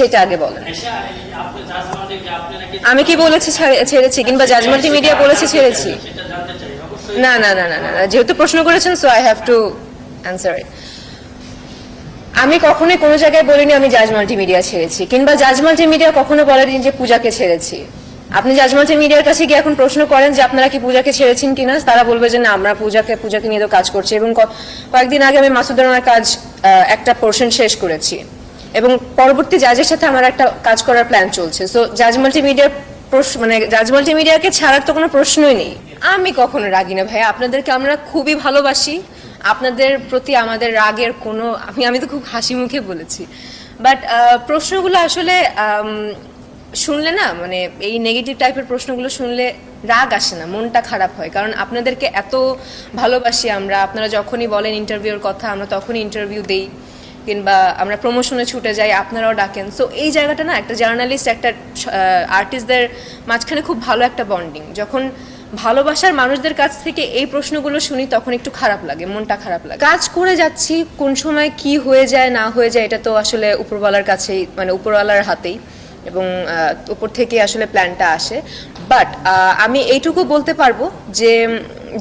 সেটা আগে বলেন। নাকি আমি কি বলেছি ছেড়েছি কিংবা জাজ মাল্টিমিডিয়া বলেছে ছেড়েছি? না না না না না না, যেহেতু প্রশ্ন করেছেন so I have to answer it আমি কখনোই কোনো জায়গায় বলিনি আমি জাজ মাল্টিমিডিয়া ছেড়েছি কিংবা জাজ মাল্টিমিডিয়া কখনো বলেনি যে পূজাকে ছেড়েছি। আপনি জাজ মাল্টিমিডিয়ার কাছে গিয়ে এখন প্রশ্ন করেন যে আপনারা কি পূজাকে ছেড়েছেন কিনা তারা বলবে যে না আমরা পূজাকে পূজাকে নিয়ে তো কাজ করছি। এবং কয়েকদিন আগে আমি মাসুদ রানার কাজ একটা পোর্শন শেষ করেছি। এবং পরবর্তী জাজের সাথে আমার একটা কাজ করার প্ল্যান চলছে। সো জাজ মাল্টিমিডিয়ার প্রশ্ন মানে জাজ মাল্টিমিডিয়াকে ছাড়ার তো কোনো প্রশ্নই নেই। আমি কখনো রাগি না ভাই আপনাদেরকে আমরা খুবই ভালোবাসি। আপনাদের প্রতি আমাদের রাগের কোনো, আমি আমি তো খুব হাসি মুখে বলেছি। বাট প্রশ্নগুলো আসলে শুনলে না মানে এই নেগেটিভ টাইপের প্রশ্নগুলো শুনলে রাগ আসে না, মনটা খারাপ হয়। কারণ আপনাদেরকে এত ভালোবাসি আমরা। আপনারা যখনই বলেন ইন্টারভিউর কথা, আমরা তখনই ইন্টারভিউ দেই। কিংবা আমরা প্রমোশনে ছুটে যাই, আপনারাও ডাকেন। সো এই জায়গাটা না, একটা জার্নালিস্ট একটা আর্টিস্টদের মাঝখানে খুব ভালো একটা বন্ডিং যখন ভালোবাসার মানুষদের কাছ থেকে এই প্রশ্নগুলো শুনি, তখন একটু খারাপ লাগে, মনটা খারাপ লাগে। কাজ করে যাচ্ছি, কোন সময় কি হয়ে যায়, না হয়ে যায়, এটা তো আসলে উপরওয়ালার কাছেই মানে উপরওয়ালার হাতেই এবং উপর থেকে আসলে প্ল্যানটা আসে। বাট আমি এইটুকু বলতে পারব যে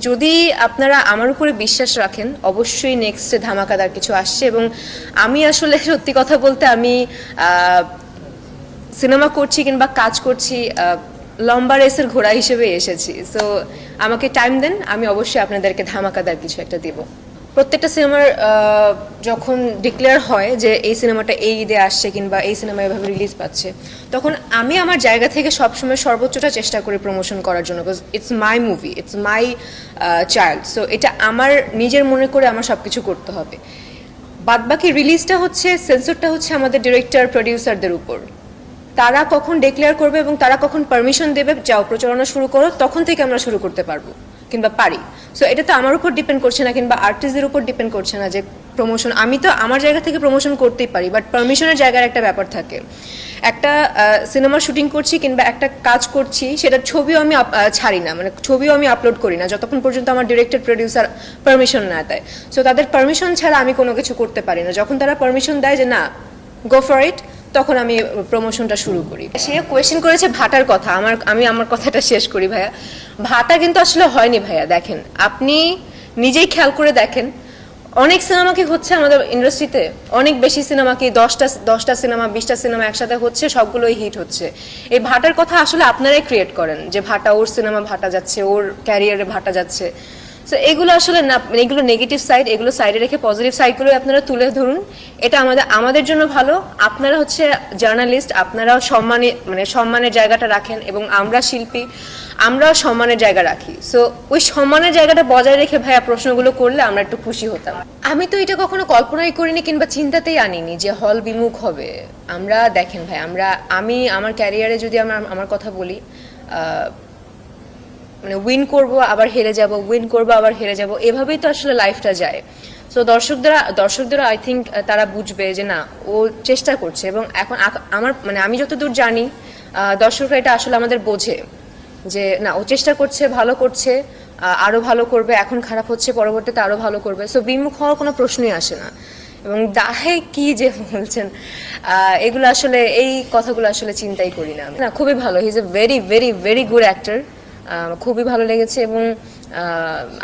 যদি আপনারা আমার উপরে বিশ্বাস রাখেন, অবশ্যই নেক্সটে ধামাকাদার কিছু আসছে এবং আমি আসলে সত্যি কথা বলতে আমি সিনেমা করছি কিংবা কাজ করছি লম্বা রেসের ঘোড়া হিসেবে এসেছি। সো আমাকে টাইম দেন, আমি অবশ্যই আপনাদেরকে ধামাকাদার কিছু একটা দেব। প্রত্যেকটা সিনেমার যখন ডিক্লেয়ার হয় যে এই সিনেমাটা এই ঈদে আসছে কিংবা এই সিনেমা এভাবে রিলিজ পাচ্ছে, তখন আমি আমার জায়গা থেকে সবসময় সর্বোচ্চটা চেষ্টা করি প্রমোশন করার জন্য because it's my movie it's my child so এটা আমার, নিজের মনে করে আমার সব কিছু করতে হবে। বাদবাকি রিলিজটা হচ্ছে সেন্সরটা হচ্ছে আমাদের ডিরেক্টর প্রডিউসারদের উপর। তারা কখন ডিক্লেয়ার করবে এবং তারা কখন পারমিশন দেবে, যাও প্রচারণা শুরু করো, তখন থেকে আমরা শুরু করতে পারব। কিংবা পারি। সো এটা তো আমার উপর ডিপেন্ড করছে না কিংবা আর্টিস্টদের উপর ডিপেন্ড করছে না যে প্রমোশন আমি তো আমার জায়গা থেকে প্রমোশন করতেই পারি বাট পারমিশনের জায়গার একটা ব্যাপার থাকে। একটা সিনেমা শুটিং করছি কিংবা একটা কাজ করছি সেটা ছবিও আমি ছাড়ি না মানে ছবিও আমি আপলোড করি না, যতক্ষণ পর্যন্ত আমার ডিরেক্টর প্রডিউসার পারমিশন না দেয়। সো তাদের পারমিশন ছাড়া আমি কোনো কিছু করতে পারি না। যখন তারা পারমিশন দেয় যে না গো ফর ইট তখন আমি প্রমোশনটা শুরু করি। সে কোয়েশ্চেন করেছে ভাটার কথা। আমার, আমি আমার কথাটা শেষ করি ভাইয়া। ভাটা কিন্তু আসলে হয়নি ভাইয়া, দেখেন। আপনি নিজেই খেয়াল করে দেখেন। অনেক সিনেমা কি হচ্ছে আমাদের ইন্ডাস্ট্রিতে অনেক বেশি সিনেমা কি দশটা দশটা সিনেমা বিশটা সিনেমা একসাথে হচ্ছে, সবগুলোই হিট হচ্ছে। এই ভাটার কথা আসলে আপনারাই ক্রিয়েট করেন যে ভাটা ওর সিনেমা ভাটা যাচ্ছে, ওর ক্যারিয়ারে ভাটা যাচ্ছে। সো এগুলো আসলে না মানে এগুলো নেগেটিভ সাইড এগুলো সাইডে রেখে পজিটিভ সাইডগুলো আপনারা তুলে ধরুন। এটা আমাদের আমাদের জন্য ভালো। আপনারা হচ্ছে জার্নালিস্ট আপনারাও সম্মানে মানে সম্মানের জায়গাটা রাখেন এবং আমরা শিল্পী, আমরাও সম্মানের জায়গা রাখি। সো ওই সম্মানের জায়গাটা বজায় রেখে ভাইয়া প্রশ্নগুলো করলে আমরা একটু খুশি হতাম। আমি তো এটা কখনো কল্পনাই করিনি কিংবা চিন্তাতেই আনিনি যে হল বিমুখ হবে। আমরা দেখেন ভাই, আমরা, আমি আমার ক্যারিয়ারে যদি আমার আমার কথা বলি মানে উইন করব আবার হেরে যাব উইন করব আবার হেরে যাব। এভাবেই তো আসলে লাইফটা যায়। সো দর্শকদের দর্শকদের আই থিঙ্ক তারা বুঝবে যে না ও চেষ্টা করছে এবং এখন আমার মানে আমি যতদূর জানি দর্শকরা এটা আসলে আমাদের বোঝে যে না ও চেষ্টা করছে ভালো করছে আহ, আরও ভালো করবে এখন খারাপ হচ্ছে পরবর্তীতে আরও ভালো করবে। সো বিমুখ হওয়ার কোনো প্রশ্নই আসে না। এবং দাহে কি যে বলছেন এগুলো আসলে এই কথাগুলো আসলে চিন্তাই করি না না খুবই ভালো। He is a very very very good actor খুবই ভালো লেগেছে এবং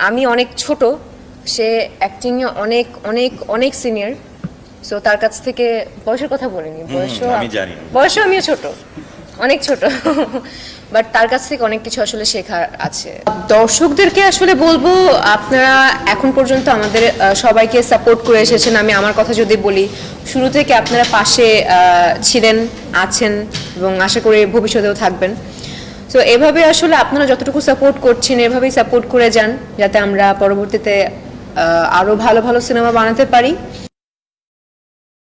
আমি অনেক ছোট সে অ্যাক্টিংয়ে অনেক অনেক অনেক সিনিয়র সো তার কাছ থেকে বয়সের কথা বলিনি বয়সও বয়সও আমিও ছোট অনেক ছোট বাট তার কাছ থেকে অনেক কিছু আসলে শেখার আছে। দর্শকদেরকে আসলে বলব আপনারা এখন পর্যন্ত আমাদের সবাইকে সাপোর্ট করে এসেছেন আমি আমার কথা যদি বলি শুরু থেকে আপনারা পাশে ছিলেন আছেন এবং আশা করি ভবিষ্যতেও থাকবেন। তো এভাবে আসলে আপনারা যতটুকু সাপোর্ট করছেন, এভাবেই সাপোর্ট করে যান, যাতে আমরা পরবর্তীতে আরও ভালো ভালো সিনেমা বানাতে পারি।